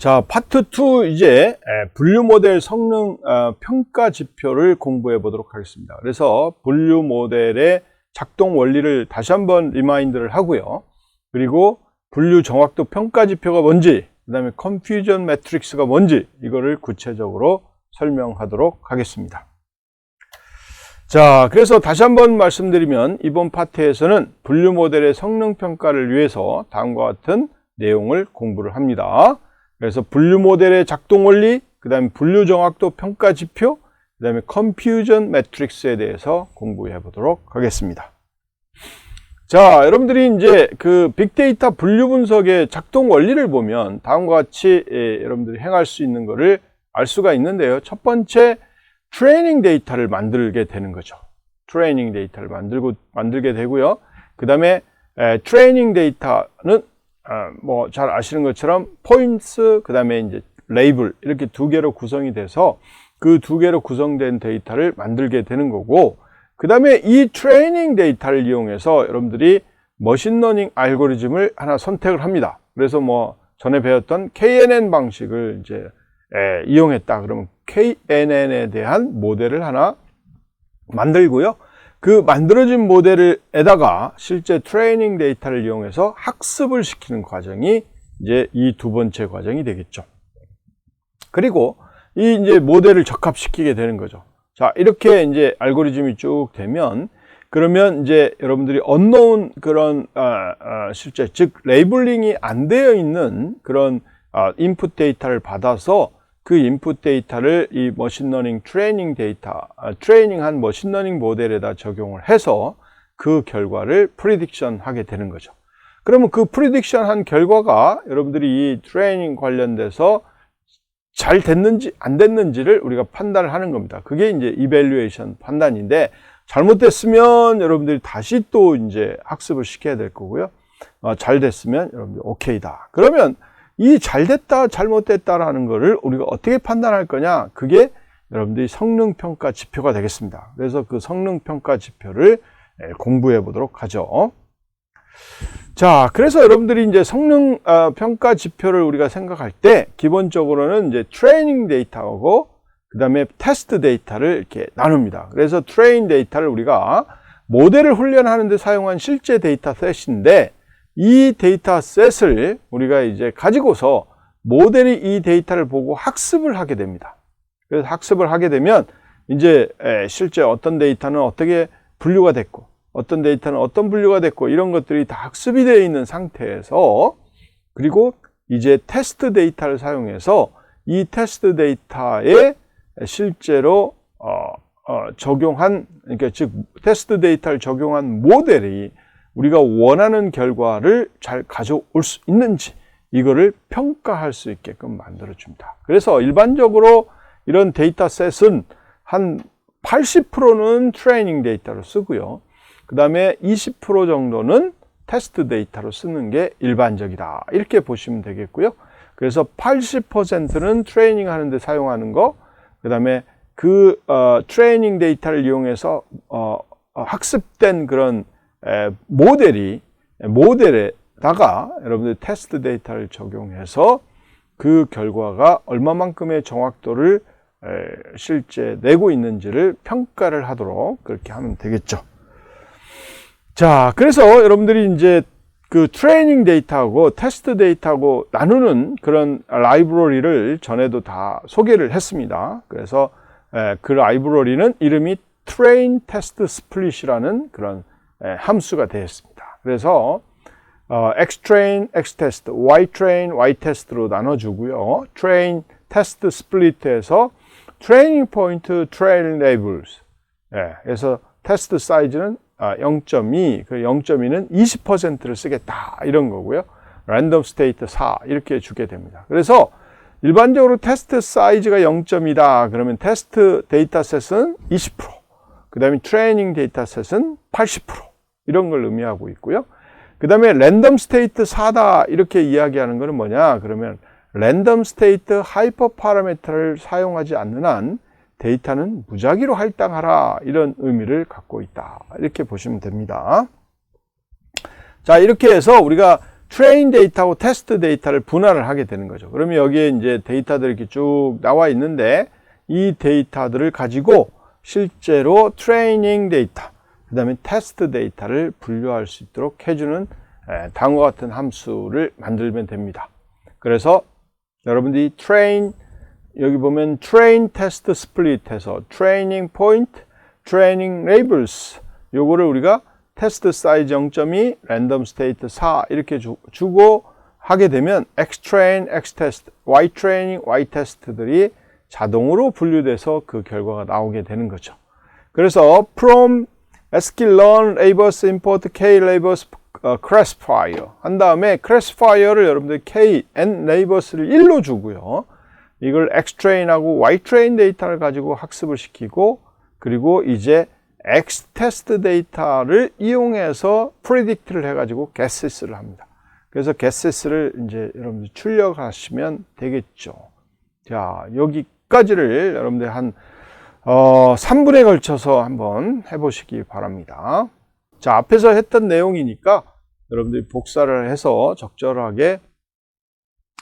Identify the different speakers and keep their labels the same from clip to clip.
Speaker 1: 자, 파트 2 이제 에, 분류 모델 성능 어, 평가 지표를 공부해 보도록 하겠습니다. 그래서 분류 모델의 작동 원리를 다시 한번 리마인드를 하고요. 그리고 분류 정확도 평가 지표가 뭔지, 그다음에 컨퓨전 매트릭스가 뭔지 이거를 구체적으로 설명하도록 하겠습니다. 자, 그래서 다시 한번 말씀드리면 이번 파트에서는 분류 모델의 성능 평가를 위해서 다음과 같은 내용을 공부를 합니다. 그래서 분류 모델의 작동 원리, 그 다음에 분류 정확도 평가 지표, 그 다음에 컴퓨전 매트릭스에 대해서 공부해 보도록 하겠습니다. 자, 여러분들이 이제 그 빅데이터 분류 분석의 작동 원리를 보면 다음과 같이 예, 여러분들이 행할 수 있는 것을 알 수가 있는데요. 첫 번째, 트레이닝 데이터를 만들게 되는 거죠. 트레이닝 데이터를 만들고, 만들게 되고요. 그 다음에 트레이닝 데이터는 아, 뭐잘 아시는 것처럼 포인트 그 다음에 이제 레이블 이렇게 두 개로 구성이 돼서 그 두 개로 구성된 데이터를 만들게 되는 거고 그 다음에 이 트레이닝 데이터를 이용해서 여러분들이 머신러닝 알고리즘을 하나 선택을 합니다. 그래서 뭐 전에 배웠던 KNN 방식을 이제 에, 이용했다. 그러면 KNN에 대한 모델을 하나 만들고요. 그 만들어진 모델에다가 실제 트레이닝 데이터를 이용해서 학습을 시키는 과정이 이제 이 두 번째 과정이 되겠죠. 그리고 이 이제 모델을 적합시키게 되는 거죠. 자, 이렇게 이제 알고리즘이 쭉 되면 그러면 이제 여러분들이 언노운 그런 아, 아, 실제 즉 레이블링이 안 되어 있는 그런 아, 인풋 데이터를 받아서 그 인풋 데이터를 이 머신러닝 트레이닝 데이터, 아, 트레이닝한 머신러닝 모델에다 적용을 해서 그 결과를 프리딕션 하게 되는 거죠. 그러면 그 프리딕션 한 결과가 여러분들이 이 트레이닝 관련돼서 잘 됐는지 안 됐는지를 우리가 판단을 하는 겁니다. 그게 이제 이벨루에이션 판단인데 잘못됐으면 여러분들이 다시 또 이제 학습을 시켜야 될 거고요. 어, 잘 됐으면 여러분들 오케이다. 그러면 이 잘됐다, 잘못됐다라는 거를 우리가 어떻게 판단할 거냐? 그게 여러분들이 성능평가 지표가 되겠습니다. 그래서 그 성능평가 지표를 예, 공부해 보도록 하죠. 자, 그래서 여러분들이 이제 성능 어, 평가 지표를 우리가 생각할 때 기본적으로는 이제 트레이닝 데이터하고 그 다음에 테스트 데이터를 이렇게 나눕니다. 그래서 트레인 데이터를 우리가 모델을 훈련하는데 사용한 실제 데이터 셋인데 이 데이터 셋을 우리가 이제 가지고서 모델이 이 데이터를 보고 학습을 하게 됩니다. 그래서 학습을 하게 되면 이제 실제 어떤 데이터는 어떻게 분류가 됐고 어떤 데이터는 어떤 분류가 됐고 이런 것들이 다 학습이 되어 있는 상태에서 그리고 이제 테스트 데이터를 사용해서 이 테스트 데이터에 실제로 어, 어, 적용한 그러니까 즉 테스트 데이터를 적용한 모델이 우리가 원하는 결과를 잘 가져올 수 있는지 이거를 평가할 수 있게끔 만들어 줍니다. 그래서 일반적으로 이런 데이터셋은 한 80%는 트레이닝 데이터로 쓰고요. 그 다음에 20% 정도는 테스트 데이터로 쓰는 게 일반적이다. 이렇게 보시면 되겠고요. 그래서 80%는 트레이닝 하는데 사용하는 거, 그 다음에 그 어, 트레이닝 데이터를 이용해서 어, 어 학습된 그런 에, 모델이 모델에다가 여러분들 테스트 데이터를 적용해서 그 결과가 얼마만큼의 정확도를 에, 실제 내고 있는지를 평가를 하도록 그렇게 하면 되겠죠. 자, 그래서 여러분들이 이제 그 트레이닝 데이터하고 테스트 데이터하고 나누는 그런 라이브러리를 전에도 다 소개를 했습니다. 그래서 그 라이브러리는 이름이 트레인 테스트 스플릿이라는 그런 함수가 되었습니다. 그래서 어, xtrain, xtest, ytrain, ytest로 나눠주고요. train, test, split에서 training point, train labels. 예, 그래서 테스트 사이즈는 0.2, 그 0.2는 20%를 쓰겠다 이런 거고요. 랜덤 스테이트 4 이렇게 주게 됩니다. 그래서 일반적으로 테스트 사이즈가 0.2다 그러면 테스트 데이터셋은 20%, 그 다음에 트레이닝 데이터셋은 80%. 이런 걸 의미하고 있고요. 그 다음에 랜덤 스테이트 4다 이렇게 이야기하는 것은 뭐냐 그러면 랜덤 스테이트 하이퍼 파라미터를 사용하지 않는 한 데이터는 무작위로 할당하라 이런 의미를 갖고 있다 이렇게 보시면 됩니다. 자 이렇게 해서 우리가 트레인 데이터하고 테스트 데이터를 분할을 하게 되는 거죠. 그러면 여기에 이제 데이터들이 이렇게 쭉 나와 있는데 이 데이터들을 가지고 실제로 트레이닝 데이터, 그 다음에 테스트 데이터를 분류할 수 있도록 해주는 에, 다음과 같은 함수를 만들면 됩니다. 그래서 여러분들이 train 여기 보면 train test split 해서 training point, training labels 요거를 우리가 테스트 사이즈 0.2, 랜덤 스테이트 4 이렇게 주, 주고 하게 되면 x train, x test, y training, y test들이 자동으로 분류돼서 그 결과가 나오게 되는 거죠. 그래서 from sklearn labels import k labels 어, classifier 한 다음에 classifier를 여러분들 k n labels를 1로 주고요. 이걸 x train하고 y train 데이터를 가지고 학습을 시키고 그리고 이제 x 테스트 데이터를 이용해서 predict를 해가지고 guesses를 합니다. 그래서 guesses를 이제 여러분들 출력하시면 되겠죠. 자 여기까지를 여러분들 한 어, 3분에 걸쳐서 한번 해보시기 바랍니다. 자, 앞에서 했던 내용이니까 여러분들이 복사를 해서 적절하게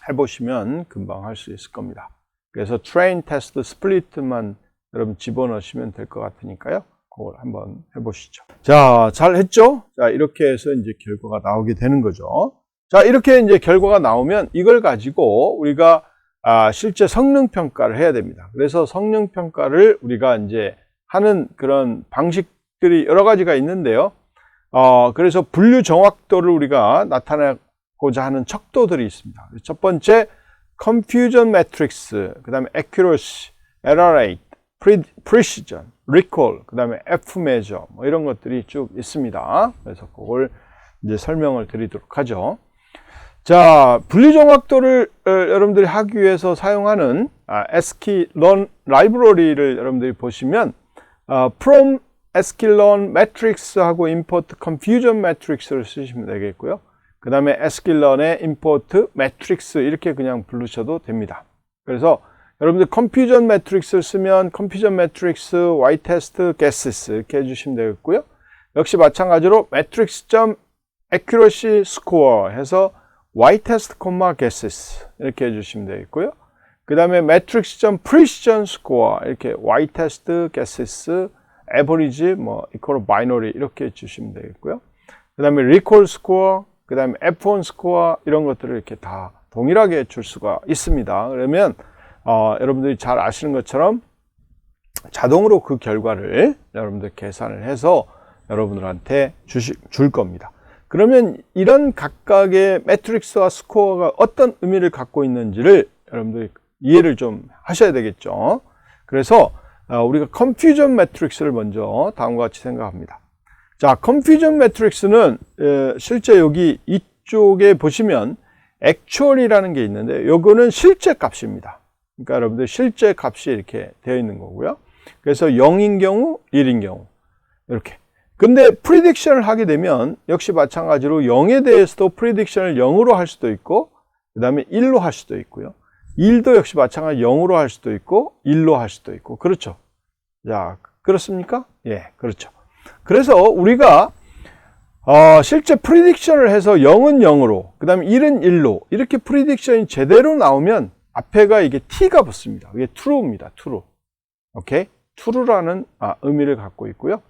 Speaker 1: 해보시면 금방 할 수 있을 겁니다. 그래서 train test split만 여러분 집어넣으시면 될 것 같으니까요. 그걸 한번 해보시죠. 자, 잘 했죠? 자, 이렇게 해서 이제 결과가 나오게 되는 거죠. 자, 이렇게 이제 결과가 나오면 이걸 가지고 우리가 아, 실제 성능 평가를 해야 됩니다. 그래서 성능 평가를 우리가 이제 하는 그런 방식들이 여러 가지가 있는데요. 어, 그래서 분류 정확도를 우리가 나타내고자 하는 척도들이 있습니다. 첫 번째, confusion matrix, 그 다음에 accuracy, error rate, precision, recall, 그 다음에 F measure, 뭐 이런 것들이 쭉 있습니다. 그래서 그걸 이제 설명을 드리도록 하죠. 자, 어, 여러분들이 하기 위해서 사용하는 아, sklearn 라이브러리를 여러분들이 보시면 어, from sklearn matrix하고 import confusion matrix를 쓰시면 되겠고요. 그 다음에 sklearn의 import matrix 이렇게 그냥 부르셔도 됩니다. 그래서 여러분들 confusion matrix를 쓰면 confusion matrix, y test, guesses 이렇게 해주시면 되겠고요. 역시 마찬가지로 matrix accuracy score 해서 y test, guesses 이렇게 해주시면 되겠고요. 그 다음에 matrix precision score 이렇게 y test, guesses, average, 뭐 equal binary 이렇게 해주시면 되겠고요. 그 다음에 recall score, 그 다음에 F1 score 이런 것들을 이렇게 다 동일하게 줄 수가 있습니다. 그러면 어, 여러분들이 잘 아시는 것처럼 자동으로 그 결과를 여러분들 계산을 해서 여러분들한테 주시, 줄 겁니다. 그러면 이런 각각의 매트릭스와 스코어가 어떤 의미를 갖고 있는지를 여러분들이 이해를 좀 하셔야 되겠죠. 그래서 어, 우리가 컨퓨전 매트릭스를 먼저 다음과 같이 생각합니다. 자, 컨퓨전 매트릭스는 실제 여기 이쪽에 보시면 액츄얼이라는 게 있는데 요거는 실제 값입니다. 그러니까 여러분들 실제 값이 이렇게 되어 있는 거고요. 그래서 0인 경우, 1인 경우 이렇게 근데 프리딕션을 하게 되면 역시 마찬가지로 0에 대해서도 프리딕션을 0으로 할 수도 있고 그 다음에 1로 할 수도 있고요. 1도 역시 마찬가지 0으로 할 수도 있고 1로 할 수도 있고 그렇죠. 자 그렇습니까? 예 그렇죠. 그래서 우리가 어, 실제 프리딕션을 해서 0은 0으로 그 다음에 1은 1로 이렇게 프리딕션이 제대로 나오면 앞에가 이게 t가 붙습니다. 이게 true입니다. true. 오케이? true라는 아, 의미를 갖고 있고요.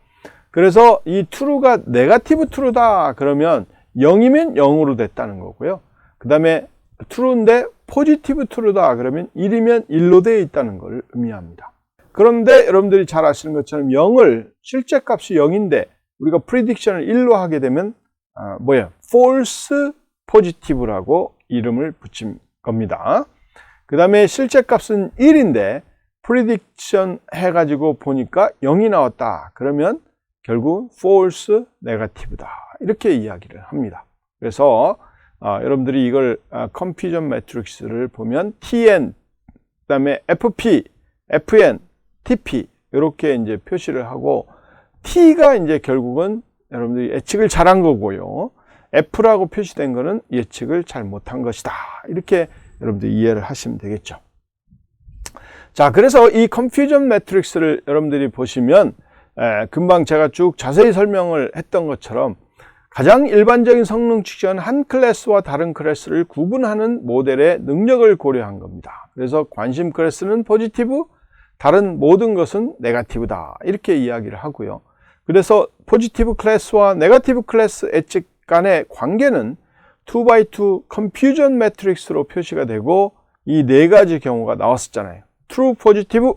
Speaker 1: 그래서 이 true가 네가티브 true다 그러면 0이면 0으로 됐다는 거고요. 그 다음에 true인데 포지티브 true다 그러면 1이면 1로 되어 있다는 걸 의미합니다. 그런데 여러분들이 잘 아시는 것처럼 0을 실제 값이 0인데 우리가 prediction을 1로 하게 되면 아, 뭐야 false positive라고 이름을 붙인 겁니다. 그 다음에 실제 값은 1인데 prediction 해가지고 보니까 0이 나왔다. 그러면 결국 false negative다. 이렇게 이야기를 합니다. 그래서 아, 여러분들이 이걸 아, confusion matrix를 보면 TN, 그다음에 FP, FN, TP 이렇게 이제 표시를 하고 T가 이제 결국은 여러분들이 예측을 잘한 거고요. F라고 표시된 거는 예측을 잘 못한 것이다. 이렇게 여러분들 이해를 하시면 되겠죠. 자, 그래서 이 confusion matrix를 여러분들이 보시면 에, 금방 제가 쭉 자세히 설명을 했던 것처럼 가장 일반적인 성능 측정은 한 클래스와 다른 클래스를 구분하는 모델의 능력을 고려한 겁니다. 그래서 관심 클래스는 포지티브, 다른 모든 것은 네가티브다. 이렇게 이야기를 하고요. 그래서 포지티브 클래스와 네가티브 클래스 엣지 간의 관계는 2x2 컨퓨전 매트릭스로 표시가 되고 이 네 가지 경우가 나왔었잖아요. true positive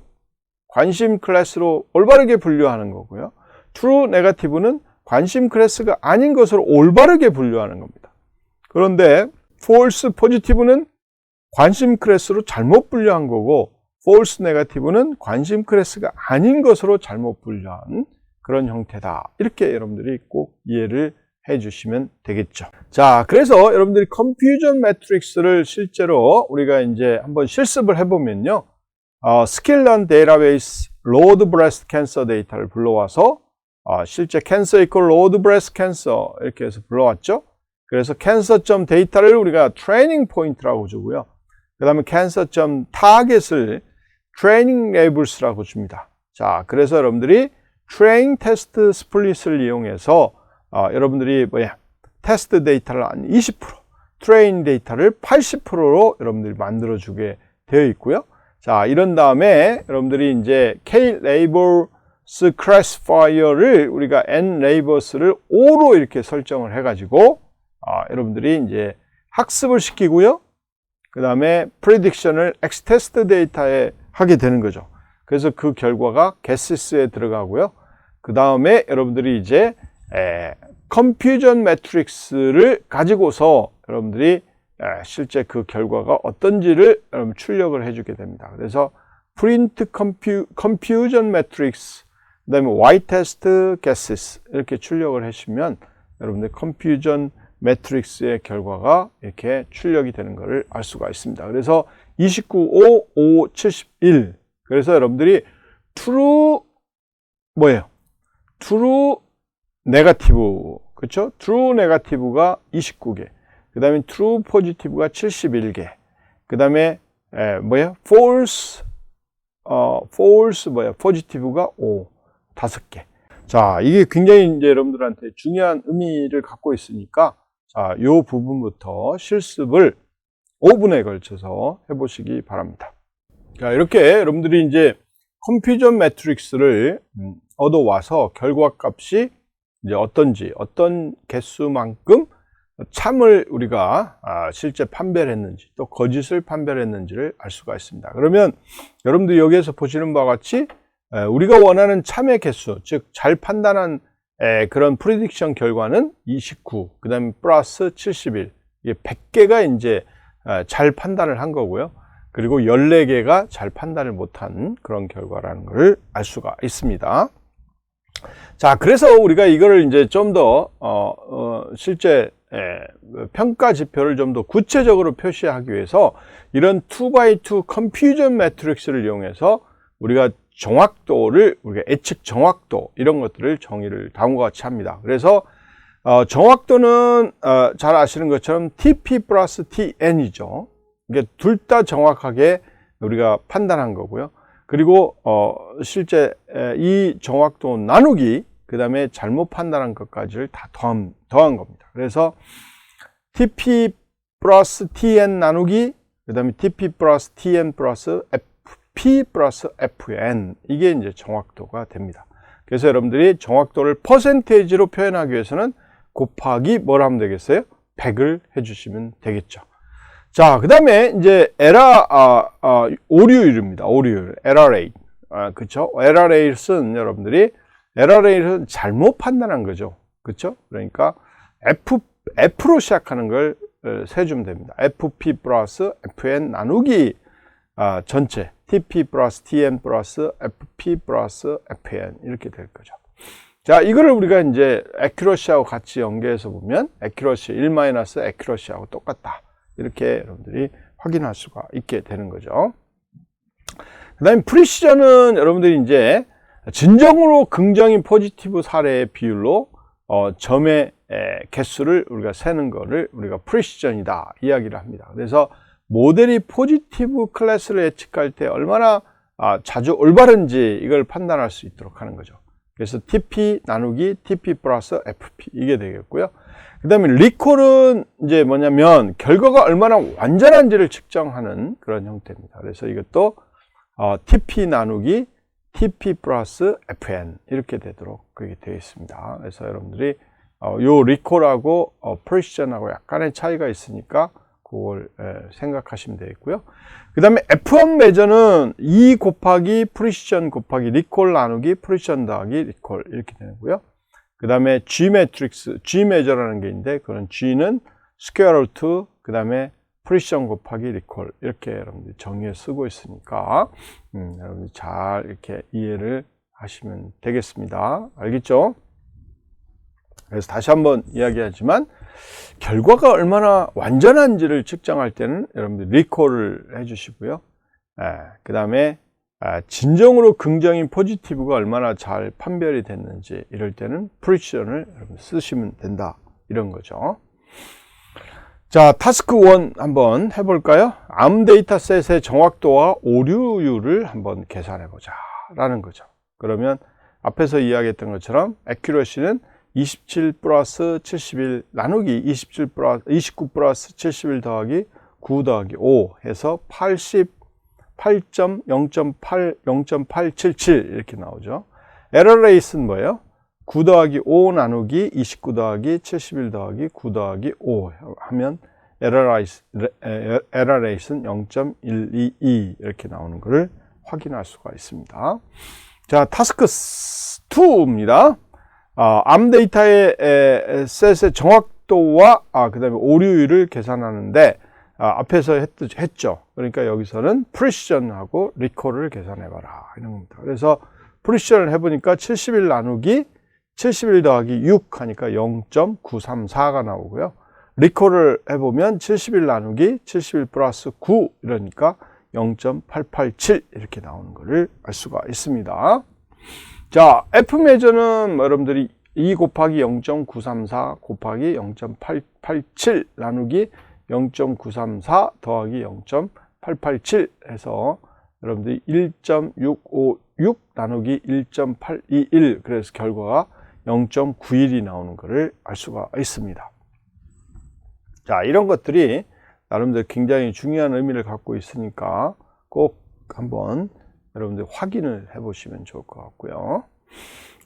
Speaker 1: 관심 클래스로 올바르게 분류하는 거고요. true negative는 관심 클래스가 아닌 것으로 올바르게 분류하는 겁니다. 그런데 false positive는 관심 클래스로 잘못 분류한 거고 false negative는 관심 클래스가 아닌 것으로 잘못 분류한 그런 형태다. 이렇게 여러분들이 꼭 이해를 해 주시면 되겠죠. 자, 그래서 여러분들이 컴퓨전 매트릭스를 실제로 우리가 이제 한번 실습을 해보면요. 어, 스킬런 데이터베이스 로드 브레스트 캔서 데이터를 불러와서 어, 실제 캔서 이퀄 로드 브레스트 캔서 이렇게 해서 불러왔죠. 그래서 캔서점 데이터를 우리가 트레이닝 포인트라고 주고요. 그 다음에 캔서점 타겟을 트레이닝 레이블스라고 줍니다. 자, 그래서 여러분들이 트레인 테스트 스플릿을 이용해서 어, 여러분들이 뭐야 테스트 데이터를 한 20%, 트레인 데이터를 80%로 여러분들이 만들어주게 되어 있고요. 자, 이런 다음에 여러분들이 이제 K 레이버스 클래스파이어를 우리가 N 레이버스를 5로 이렇게 설정을 해가지고 아, 여러분들이 이제 학습을 시키고요. 그 다음에 프레딕션을 X 테스트 데이터에 하게 되는 거죠. 그래서 그 결과가 게시스에 들어가고요. 그 다음에 여러분들이 이제 에, 컴퓨전 매트릭스를 가지고서 여러분들이 에, 실제 그 결과가 어떤지를 여러분 출력을 해주게 됩니다. 그래서 프린트 컴퓨, 컴퓨전 매트릭스, 그 다음에 Y 테스트 게시스 이렇게 출력을 해주시면 여러분들 컴퓨전 매트릭스의 결과가 이렇게 출력이 되는 것을 알 수가 있습니다. 그래서 29, 5, 5, 71. 그래서 여러분들이 true 뭐예요? true 네가티브 그렇죠? true 네가티브가 29개. 그 다음에 true positive가 71개. 그 다음에 에, 뭐야? false 어 false 뭐야? positive가 5. 다섯 개. 자, 이게 굉장히 이제 여러분들한테 중요한 의미를 갖고 있으니까 자, 요 부분부터 실습을 5분에 걸쳐서 해 보시기 바랍니다. 자, 이렇게 여러분들이 이제 컴퓨전 매트릭스를 음, 얻어와서 결과값이 이제 어떤지, 어떤 개수만큼 참을 우리가 아, 실제 판별을 했는지, 또 거짓을 판별했는지를 알 수가 있습니다. 그러면 여러분들 여기에서 보시는 바와 같이 우리가 원하는 참의 개수, 즉 잘 판단한 그런 프리딕션 결과는 29, 그 다음에 플러스 71, 이게 100개가 이제 잘 판단을 한 거고요. 그리고 14개가 잘 판단을 못한 그런 결과라는 것을 알 수가 있습니다. 자, 그래서 우리가 이거를 이제 좀 더, 어, 어, 실제, 에, 평가 지표를 좀 더 구체적으로 표시하기 위해서 이런 2x2 컴퓨전 매트릭스를 이용해서 우리가 정확도를, 우리가 예측 정확도, 이런 것들을 정의를 다음과 같이 합니다. 그래서, 어, 정확도는, 어, 잘 아시는 것처럼 TP 플러스 TN이죠. 이게 둘 다 정확하게 우리가 판단한 거고요. 그리고 어 실제 이 정확도 나누기 그 다음에 잘못 판단한 것까지를 다 더한, 더한 겁니다. 그래서 TP 플러스 TN 나누기 그 다음에 TP 플러스 TN 플러스 FP 플러스 FN 이게 이제 정확도가 됩니다. 그래서 여러분들이 정확도를 퍼센테이지로 표현하기 위해서는 곱하기 뭘 하면 되겠어요? 100을 해주시면 되겠죠. 자, 그 다음에 이제 에라, 아, 아, 오류율입니다. 오류율. 에러 레이트. 아, 그쵸? 에러 레이트는 여러분들이, 레이트는 잘못 판단한 거죠. 그쵸? 그러니까 F, F로 시작하는 걸 어, 세주면 됩니다. FP 플러스 FN 나누기 아, 전체. TP 플러스 TN 플러스 FP 플러스 FN. 이렇게 될 거죠. 자, 이거를 우리가 이제 에큐러시하고 같이 연계해서 보면, 에큐러시 1 마이너스 에큐러시하고 똑같다. 이렇게 여러분들이 확인할 수가 있게 되는 거죠. 그 다음에 프리시전은 여러분들이 이제 진정으로 긍정인 포지티브 사례의 비율로 어, 점의 에, 개수를 우리가 세는 거를 우리가 프리시전이다 이야기를 합니다. 그래서 모델이 포지티브 클래스를 예측할 때 얼마나 아, 자주 올바른지 이걸 판단할 수 있도록 하는 거죠. 그래서 TP 나누기 TP 플러스 FP 이게 되겠고요. 그 다음에 리콜은 이제 뭐냐면 결과가 얼마나 완전한지를 측정하는 그런 형태입니다. 그래서 이것도 어, TP 나누기 TP 플러스 FN 이렇게 되도록 그게 되어 있습니다. 그래서 여러분들이 어, 요 리콜하고 어, 프레시전하고 약간의 차이가 있으니까 그걸 에, 생각하시면 되겠고요. 그 다음에 F1 매저는 2 곱하기 프리시전 곱하기 리콜 나누기 프리시전 더하기 리콜 이렇게 되고요. 그 다음에 G 매트릭스, G 매저라는 게 있는데 그런 G는 스퀘어 루트 그 다음에 프리시전 곱하기 리콜 이렇게 여러분들이 정의해 쓰고 있으니까 음, 여러분들 잘 이렇게 이해를 하시면 되겠습니다. 알겠죠? 그래서 다시 한번 이야기하지만 결과가 얼마나 완전한지를 측정할 때는 여러분들 리콜을 해주시고요. 예, 그 다음에 아, 진정으로 긍정인 포지티브가 얼마나 잘 판별이 됐는지 이럴 때는 프리시전을 쓰시면 된다 이런 거죠. 자, 타스크 1 한번 해볼까요? 암 데이터셋의 정확도와 오류율을 한번 계산해 보자 라는 거죠. 그러면 앞에서 이야기했던 것처럼 accuracy는 27 플러스 71 나누기 27 플러스 29 플러스 71 더하기 9 더하기 5 해서 88.0.8 0.877 이렇게 나오죠. 에러 레이스는 뭐예요? 9 더하기 5 나누기 29 더하기 71 더하기 9 더하기 5 하면 에러 레이스는 0.122 이렇게 나오는 것을 확인할 수가 있습니다. 자, 타스크 2입니다. 아, 암 데이터의 에, 셋의 정확도와 아, 그 다음에 오류율을 계산하는데 아, 앞에서 했, 했죠. 그러니까 여기서는 프리시전하고 리콜을 계산해 봐라 이런 겁니다. 그래서 프리시전을 해 보니까 71 나누기 71 더하기 6 하니까 0.934가 나오고요. 리콜을 해보면 71 나누기 71 플러스 9 이러니까 0.887 이렇게 나오는 것을 알 수가 있습니다. 자, F 매저는 뭐 여러분들이 2 곱하기 0.934 곱하기 0.887 나누기 0.934 더하기 0.887 해서 여러분들이 1.656 나누기 1.821 그래서 결과가 0.91이 나오는 것을 알 수가 있습니다. 자, 이런 것들이 나름대로 굉장히 중요한 의미를 갖고 있으니까 꼭 한번 여러분들 확인을 해 보시면 좋을 것 같고요.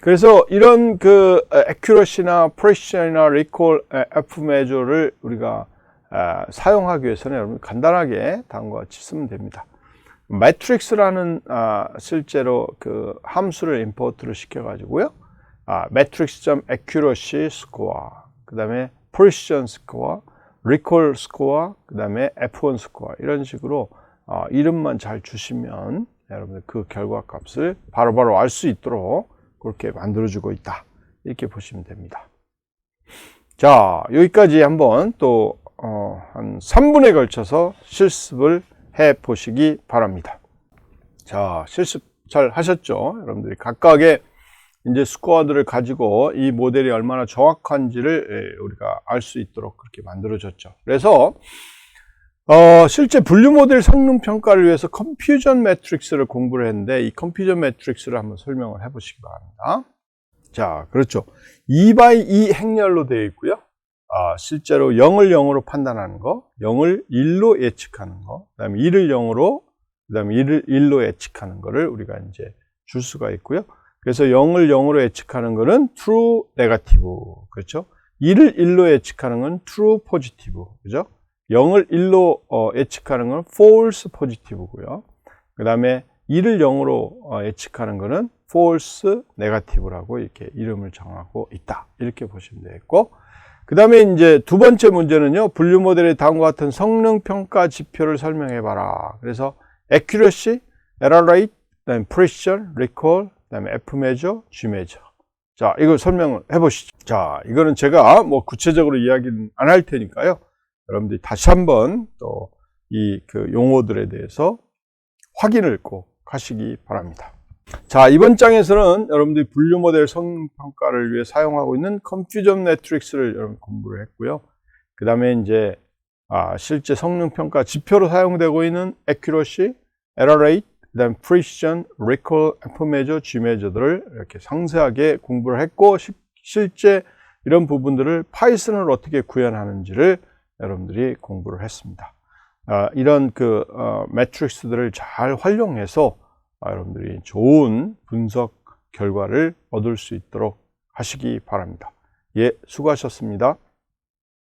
Speaker 1: 그래서 이런 그 accuracy나 precision이나 recall F measure를 우리가 사용하기 위해서는 여러분 간단하게 다음과 같이 쓰면 됩니다. 매트릭스라는 아, 실제로 그 함수를 임포트를 시켜 가지고요. 아, matrix.accuracy score, 그 다음에 precision score, recall score, 그 다음에 F1 score 이런 식으로 어, 이름만 잘 주시면 여러분들 그 결과 값을 바로바로 알 수 있도록 그렇게 만들어주고 있다. 이렇게 보시면 됩니다. 자, 여기까지 한번 또, 어, 한 3분에 걸쳐서 실습을 해 보시기 바랍니다. 자, 실습 잘 하셨죠? 여러분들이 각각의 이제 스코어들을 가지고 이 모델이 얼마나 정확한지를 예, 우리가 알 수 있도록 그렇게 만들어졌죠. 그래서 어, 실제 분류 모델 성능 평가를 위해서 컴퓨전 매트릭스를 공부를 했는데 이 컴퓨전 매트릭스를 한번 설명을 해 보시기 바랍니다. 자, 그렇죠. 2by 2 행렬로 되어 있고요. 아, 실제로 0을 0으로 판단하는 거, 0을 1로 예측하는 거, 그 다음에 1을 0으로, 그 다음에 1을 1로 예측하는 거를 우리가 이제 줄 수가 있고요. 그래서 0을 0으로 예측하는 거는 true negative. 그렇죠? 1을 1로 예측하는 건 true positive. 그죠? 0을 1로 어, 예측하는 건 false positive고요. 그 다음에 1을 0으로 어, 예측하는 것은 false negative라고 이렇게 이름을 정하고 있다. 이렇게 보시면 되겠고. 그 다음에 이제 두 번째 문제는요, 분류 모델의 다음과 같은 성능 평가 지표를 설명해 봐라. 그래서 accuracy, error rate, 그다음에 precision, recall, 그다음에 F measure, G measure. 자, 이거 설명을 해 보시죠. 자, 이거는 제가 뭐 구체적으로 이야기는 안 할 테니까요. 여러분들이 다시 한번 또 이 그 용어들에 대해서 확인을 꼭 하시기 바랍니다. 자, 이번 장에서는 여러분들이 분류 모델 성능 평가를 위해 사용하고 있는 컴퓨전 매트릭스를 여러분 공부를 했고요. 그 다음에 이제 아, 실제 성능 평가 지표로 사용되고 있는 accuracy, error rate, 그다음 프리시전, 리콜, 앰프메저, G메저들을 이렇게 상세하게 공부를 했고 시- 실제 이런 부분들을 파이썬을 어떻게 구현하는지를 여러분들이 공부를 했습니다. 아, 이런 그 어, 매트릭스들을 잘 활용해서 아, 여러분들이 좋은 분석 결과를 얻을 수 있도록 하시기 바랍니다. 예, 수고하셨습니다.